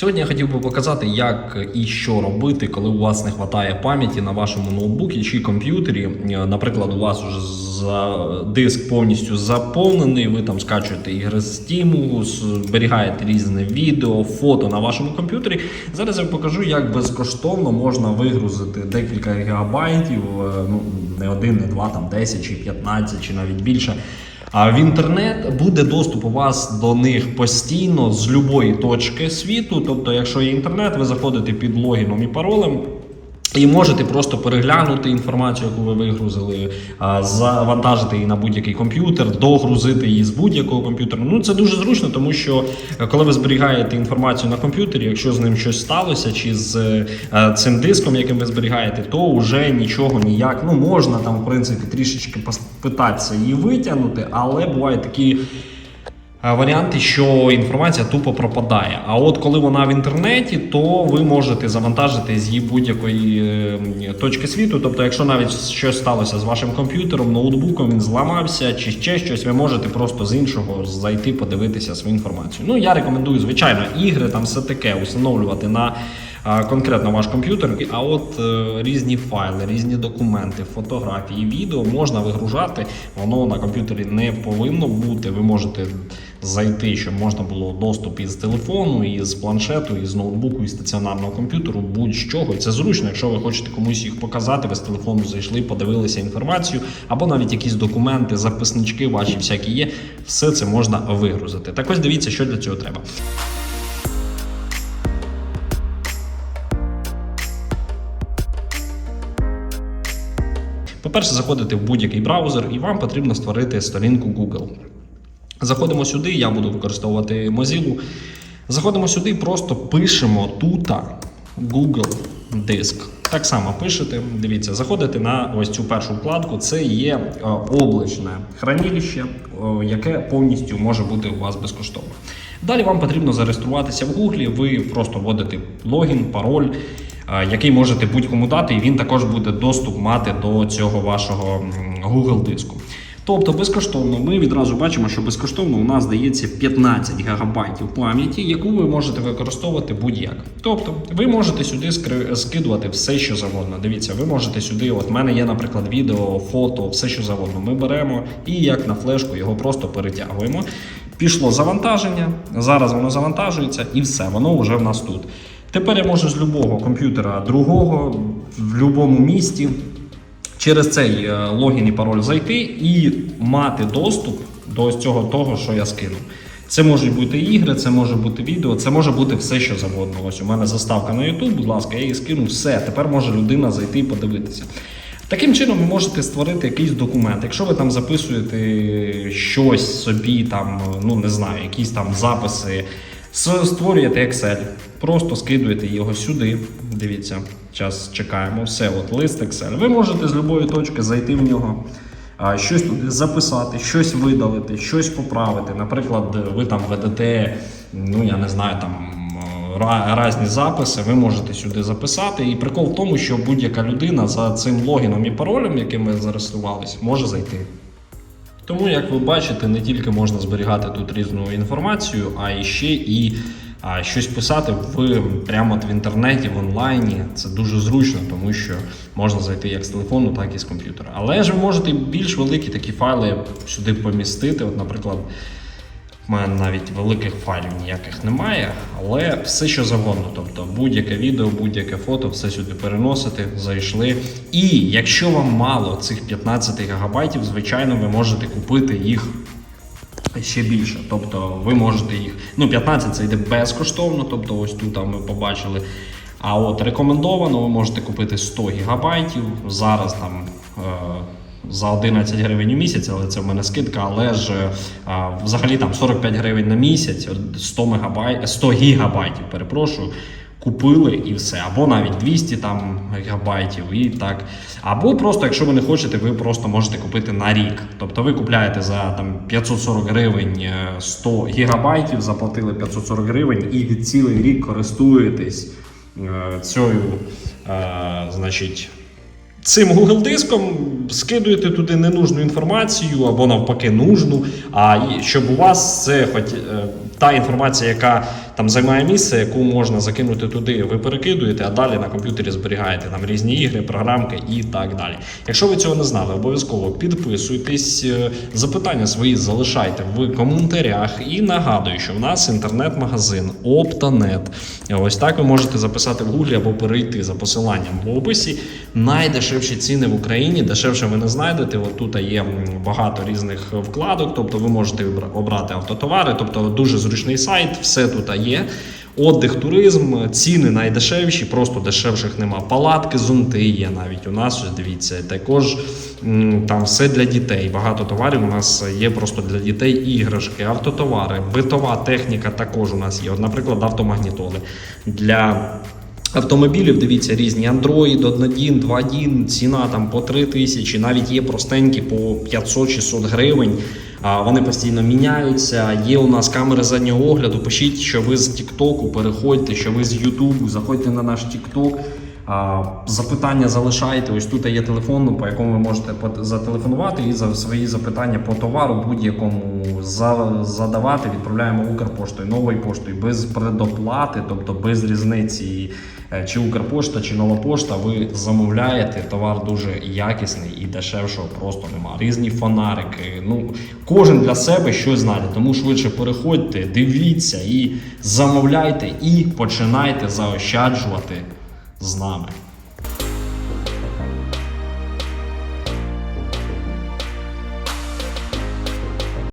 Сьогодні я хотів би показати, як і що робити, коли у вас не вистачає пам'яті на вашому ноутбуці чи комп'ютері. Наприклад, у вас вже диск повністю заповнений, ви там скачуєте ігри з Steam, зберігаєте різне відео, фото на вашому комп'ютері. Зараз я покажу, як безкоштовно можна вигрузити декілька гігабайтів, е, ну не один, не два, там 10 чи 15, чи навіть більше. А в інтернет буде доступ у вас до них постійно з будь-якої точки світу. Тобто, якщо є інтернет, ви заходите під логіном і паролем. І можете просто переглянути інформацію, яку ви вигрузили, завантажити її на будь-який комп'ютер, догрузити її з будь-якого комп'ютера. Ну це дуже зручно, тому що е, коли ви зберігаєте інформацію на комп'ютері, якщо з ним щось сталося, чи з е, цим диском, яким ви зберігаєте, то вже нічого ніяк. Ну можна там, в принципі, трішечки питатися її витягнути, але бувають такі. Е, Варіанти, що інформація тупо пропадає. А от коли вона в інтернеті, то ви можете завантажити з її будь-якої е, точки світу. Тобто, якщо навіть щось сталося з вашим комп'ютером, ноутбуком, він зламався чи ще щось, ви можете просто з іншого зайти подивитися свою інформацію. Ну я рекомендую, звичайно, ігри там все таке установлювати на. Конкретно ваш комп'ютер, а от е, різні файли, різні документи, фотографії, відео можна вигружати. Воно на комп'ютері не повинно бути. Ви можете зайти, щоб можна було доступ із телефону, із планшету, із ноутбуку, із стаціонарного комп'ютеру, будь-чого. І це зручно, якщо ви хочете комусь їх показати, ви з телефону зайшли, подивилися інформацію, або навіть якісь документи, записнички ваші всякі є. Все це можна вигрузити. Так ось дивіться, що для цього треба. По-перше, заходите в будь-який браузер, і вам потрібно створити сторінку Google. Заходимо сюди, я буду використовувати Mozilla. Заходимо сюди, просто пишемо тут Google диск. Так само пишете. Дивіться, заходите на ось цю першу вкладку. Це є е, облачне хранилище, е, яке повністю може бути у вас безкоштовно. Далі вам потрібно зареєструватися в Google. Ви просто вводите логін, пароль, який можете будь-кому дати, і він також буде доступ мати до цього вашого Google диску. Тобто безкоштовно ми відразу бачимо, що безкоштовно у нас дається 15 гігабайтів пам'яті, яку ви можете використовувати будь-як. Тобто ви можете сюди скидувати все, що завгодно. Дивіться, ви можете сюди, от в мене є, наприклад, відео, фото, все, що завгодно. Ми беремо і як на флешку його просто перетягуємо. Пішло завантаження, зараз воно завантажується і все, воно вже в нас тут. Тепер я можу з любого комп'ютера другого в будь-якому місті через цей е, логін і пароль зайти і мати доступ до цього того, що я скинув. Це можуть бути ігри, це може бути відео, це може бути все, що завгодно. Ось у мене заставка на YouTube, будь ласка, я її скину, все. Тепер може людина зайти і подивитися. Таким чином, ви можете створити якийсь документ. Якщо ви там записуєте щось собі, там, ну не знаю, якісь там записи, створюєте Excel, просто скидуєте його сюди. Дивіться, зараз чекаємо. Все, от лист Excel. Ви можете з будь-якої точки зайти в нього. Щось туди записати, щось видалити, щось поправити. Наприклад, ви там ведете, ну я не знаю, там різні записи, ви можете сюди записати. І прикол в тому, що будь-яка людина за цим логіном і паролем, яким ви зареєструвались, може зайти. Тому, як ви бачите, не тільки можна зберігати тут різну інформацію, а і ще і а, щось писати в прямо от в інтернеті, в онлайні. Це дуже зручно, тому що можна зайти як з телефону, так і з комп'ютера. Але ж ви можете більш великі такі файли сюди помістити. От, наприклад, в мене навіть великих файлів ніяких немає, але все, що завгодно. Тобто будь-яке відео, будь-яке фото, все сюди переносити, зайшли. І якщо вам мало цих 15 гігабайтів, звичайно, ви можете купити їх ще більше. Тобто ви можете їх. Ну, 15 це йде безкоштовно, тобто ось тут там ми побачили. А от рекомендовано, ви можете купити 100 гігабайтів. Зараз там. Е- за 11 гривень у місяць, але це в мене скидка. Але ж а, взагалі там 45 гривень на місяць, 100 мегабайт, 100 гігабайтів, перепрошую. Купили і все, або навіть 200 там гігабайтів, і так. Або просто, якщо ви не хочете, ви просто можете купити на рік. Тобто ви купляєте за там 540 гривень е, 100 гігабайтів, заплатили 540 гривень і цілий рік користуєтесь е, цією, е, значить цим Google диском скидуєте туди ненужну інформацію або навпаки нужну. А щоб у вас це хоч е, та інформація, яка там займає місце, яку можна закинути туди, ви перекидуєте, а далі на комп'ютері зберігаєте там різні ігри, програмки і так далі. Якщо ви цього не знали, обов'язково підписуйтесь, е, запитання свої залишайте в коментарях. І нагадую, що в нас інтернет-магазин Optanet. Ось так ви можете записати в Гуглі або перейти за посиланням в описі. Найдешевші ціни в Україні. Дешевше ви не знайдете. От тут є багато різних вкладок, тобто ви можете обрати автотовари, тобто дуже зручний сайт, все тут є. Отдих, туризм, ціни найдешевші, просто дешевших нема. Палатки, зонти є навіть у нас. Дивіться, також там все для дітей. Багато товарів у нас є просто для дітей іграшки, автотовари, битова техніка також у нас є. От, наприклад, автомагнітоли для. Автомобілів, дивіться, різні Android, 1.1, 2.1, ціна там по 3 тисячі, навіть є простенькі по 500-600 гривень. Вони постійно міняються. Є у нас камери заднього огляду. Пишіть, що ви з Тіктоку, переходьте, що ви з Ютубу, заходьте на наш Тікток. Запитання залишайте. Ось тут є телефон, по якому ви можете зателефонувати і за свої запитання по товару будь-якому задавати. Відправляємо Укрпоштою, новою поштою без предоплати, тобто без різниці. е, Чи Укрпошта, чи нова пошта, ви замовляєте товар дуже якісний і дешевшого просто нема. Різні фонарики. Ну кожен для себе щось знайде. Тому швидше переходьте, дивіться і замовляйте, і починайте заощаджувати з нами.